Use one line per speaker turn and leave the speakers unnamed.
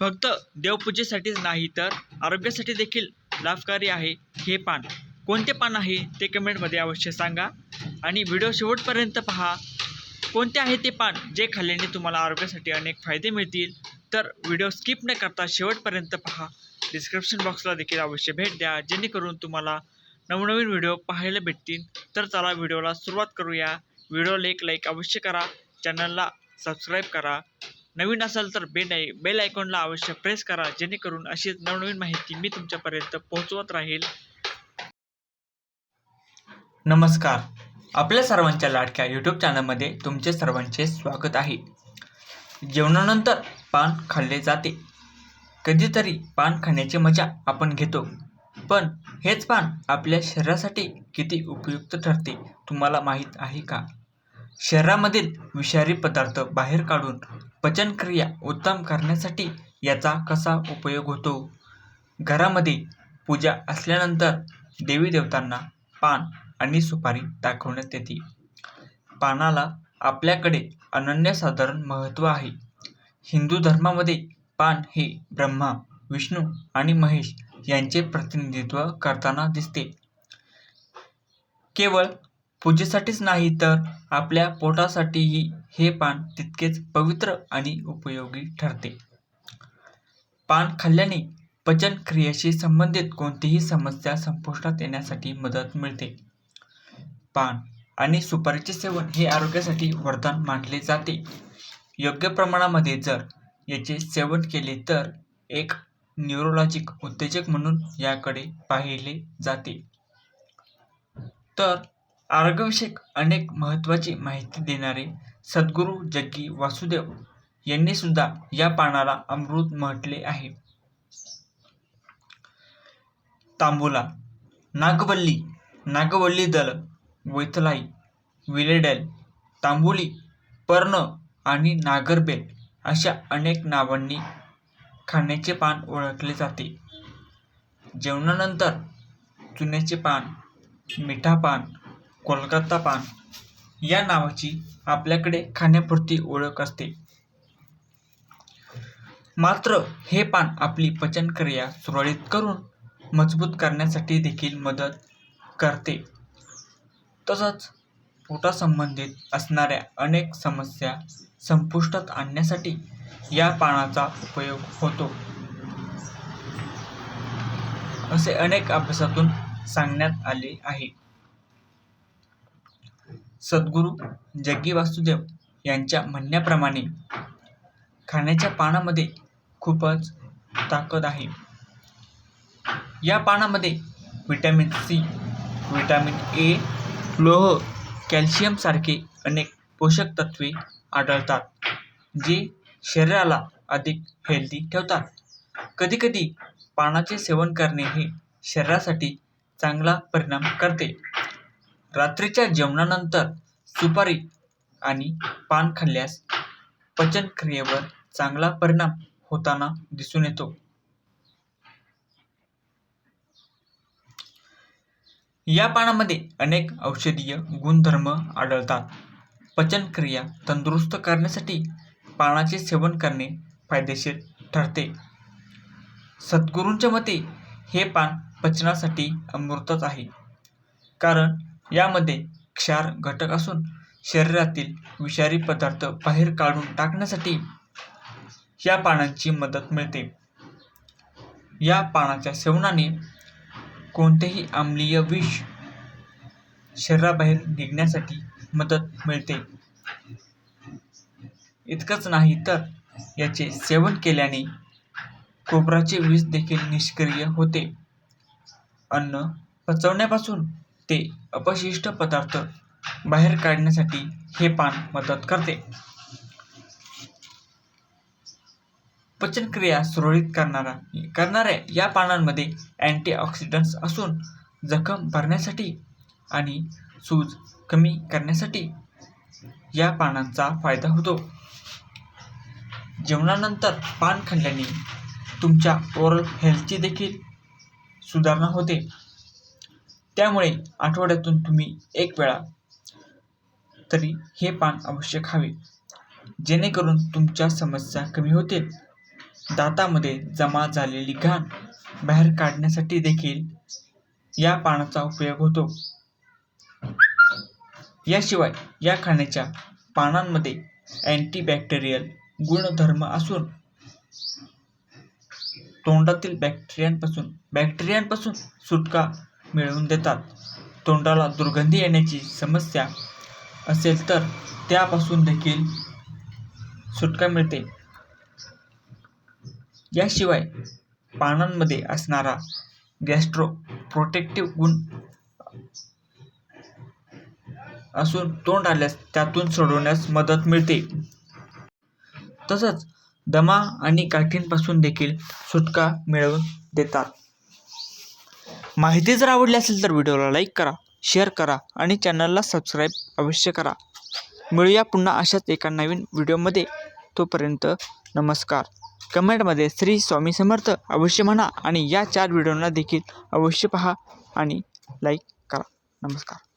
फक्त देवपूजेसाठीच नाही तर आरोग्यासाठी देखील लाभकारी आहे हे पान. कोणते पान आहे ते कमेंटमध्ये अवश्य सांगा. आणि व्हिडिओ शेवटपर्यंत पहा. कोणते आहे ते पान जे खाल्ल्याने तुम्हाला आरोग्यासाठी अनेक फायदे मिळतील? तर व्हिडिओ स्किप न करता शेवटपर्यंत पहा. डिस्क्रिप्शन बॉक्सला देखील अवश्य भेट द्या. जेणेकरून तुम्हाला नवनवीन व्हिडिओ पाहायला भेटतील. तर चला व्हिडिओला सुरुवात करूया. व्हिडिओला एक लाईक अवश्य करा. चॅनलला सबस्क्राईब करा. नवीन असाल तर बेल आय बेल आयकॉनला अवश्य प्रेस करा जेणेकरून अशीच नवनवीन माहिती मी तुमच्यापर्यंत पोहोचवत राहील. नमस्कार. आपल्या सर्वांच्या लाडक्या यूट्यूब चॅनलमध्ये तुमचे सर्वांचे स्वागत आहे. जेवणानंतर पान खाल्ले जाते. कधीतरी पान खाण्याची मजा आपण घेतो. पण हेच पान आपल्या शरीरासाठी किती उपयुक्त ठरते तुम्हाला माहीत आहे का? शरीरामधील विषारी पदार्थ बाहेर काढून पचनक्रिया उत्तम करण्यासाठी याचा कसा उपयोग होतो? घरामध्ये पूजा असल्यानंतर देवी देवतांना पान आणि सुपारी दाखवण्यात येते. पानाला आपल्याकडे अनन्यसाधारण महत्त्व आहे. हिंदू धर्मामध्ये पान हे ब्रह्मा विष्णू आणि महेश यांचे प्रतिनिधित्व करताना दिसते. केवळ पूजेसाठीच नाही तर आपल्या पोटासाठीही हे पान तितकेच पवित्र आणि उपयोगी ठरते. पान खाल्ल्याने पचन क्रियेशी संबंधित कोणतीही समस्या संपुष्टात येण्यासाठी मदत मिळते. पान आणि सुपारीचे सेवन हे आरोग्यासाठी वरदान मानले जाते. योग्य प्रमाणामध्ये जर याचे सेवन केले तर एक न्यूरोलॉजिक उत्तेजक म्हणून याकडे पाहिले जाते. तर आरोग्यविषयक अनेक महत्त्वाची माहिती देणारे सद्गुरू जग्गी वासुदेव यांनी सुद्धा या पानाला अमृत म्हटले आहे. तांबुला नागवल्ली नागवल्ली दल वैथलाई विलेडेल तांबुली पर्ण आणि नागरबेल अशा अनेक नावांनी खाण्याचे पान ओळखले जाते. जेवणानंतर चुन्याचे पान मिठा पान कोलकाता पान या नावाची आपल्याकडे खाण्यापुरती ओळख असते. मात्र हे पान आपली पचनक्रिया सुरळीत करून मजबूत करण्यासाठी देखील मदत करते. तसंच पोटासंबंधित असणाऱ्या अनेक समस्या संपुष्टात आणण्यासाठी या पानाचा उपयोग होतो. असे अनेक अभ्यासातून सांगण्यात आले आहे. सद्गुरू जग्गी वासुदेव यांच्या म्हणण्याप्रमाणे खाण्याच्या पानामध्ये खूपच ताकद आहे. या पानामध्ये व्हिटॅमिन सी व्हिटॅमिन ए लोह कॅल्शियम सारखे अनेक पोषक तत्वे आढळतात जे शरीराला अधिक हेल्दी ठेवतात. कधीकधी पानाचे सेवन करणे हे शरीरासाठी चांगला परिणाम करते. रात्रीच्या जेवणानंतर सुपारी आणि पान खाल्ल्यास पचनक्रियेवर चांगला परिणाम होताना दिसून येतो. या पानामध्ये अनेक औषधीय गुणधर्म आढळतात. पचनक्रिया तंदुरुस्त करण्यासाठी पानाचे सेवन करणे फायदेशीर ठरते. सद्गुरूंच्या मते हे पान पचनासाठी अमृतच आहे. कारण यामध्ये क्षार घटक असून शरीरातील विषारी पदार्थ बाहेर काढून टाकण्यासाठी या पानांची मदत मिळते. या पानाच्या सेवनाने कोणतेही आम्लीय विष शरीराबाहेर निघण्यासाठी मदत मिळते. इतकंच नाही तर याचे सेवन केल्याने कोबराचे विष देखील निष्क्रिय होते. अन्न पचवण्यापासून ते अपशिष्ट पदार्थ बाहेर काढण्यासाठी हे पान मदत करते. पचनक्रिया सुरळीत करणारा करणाऱ्या या पानांमध्ये अँटीऑक्सिडंट्स असून जखम भरण्यासाठी आणि सूज कमी करण्यासाठी या पानांचा फायदा होतो. जेवणानंतर पान खाल्ल्याने तुमच्या ओरल हेल्थची देखील सुधारणा होते. त्यामुळे आठवड्यातून तुम्ही एक वेळा तरी हे पान अवश्य खावे. जेणेकरून तुमच्या समस्या कमी होतील. दातामध्ये जमा झालेली घाण बाहेर काढण्यासाठी देखील या पानाचा उपयोग होतो. याशिवाय या खाण्याच्या पानांमध्ये अँटीबॅक्टेरियल गुणधर्म असून तोंडातील बॅक्टेरियांपासून बॅक्टेरियांपासून सुटका मिळवून देतात. तोंडाला दुर्गंधी येण्याची समस्या असेल तर त्यापासून देखील सुटका मिळते. याशिवाय पानांमध्ये असणारा गॅस्ट्रो प्रोटेक्टिव्ह गुण असून तोंड आल्यास त्यातून सोडवण्यास मदत मिळते. तसंच दमा आणि गाठींपासून देखील सुटका मिळवून देतात. माहिती जर आवडली असेल तर व्हिडिओला लाईक करा शेअर करा आणि चॅनलला सबस्क्राईब अवश्य करा. मिळूया पुन्हा अशाच एका नवीन व्हिडिओमध्ये. तोपर्यंत नमस्कार. कमेंटमध्ये श्री स्वामी समर्थ अवश्य म्हणा आणि या चार व्हिडिओंना देखील अवश्य पहा आणि लाईक करा. नमस्कार.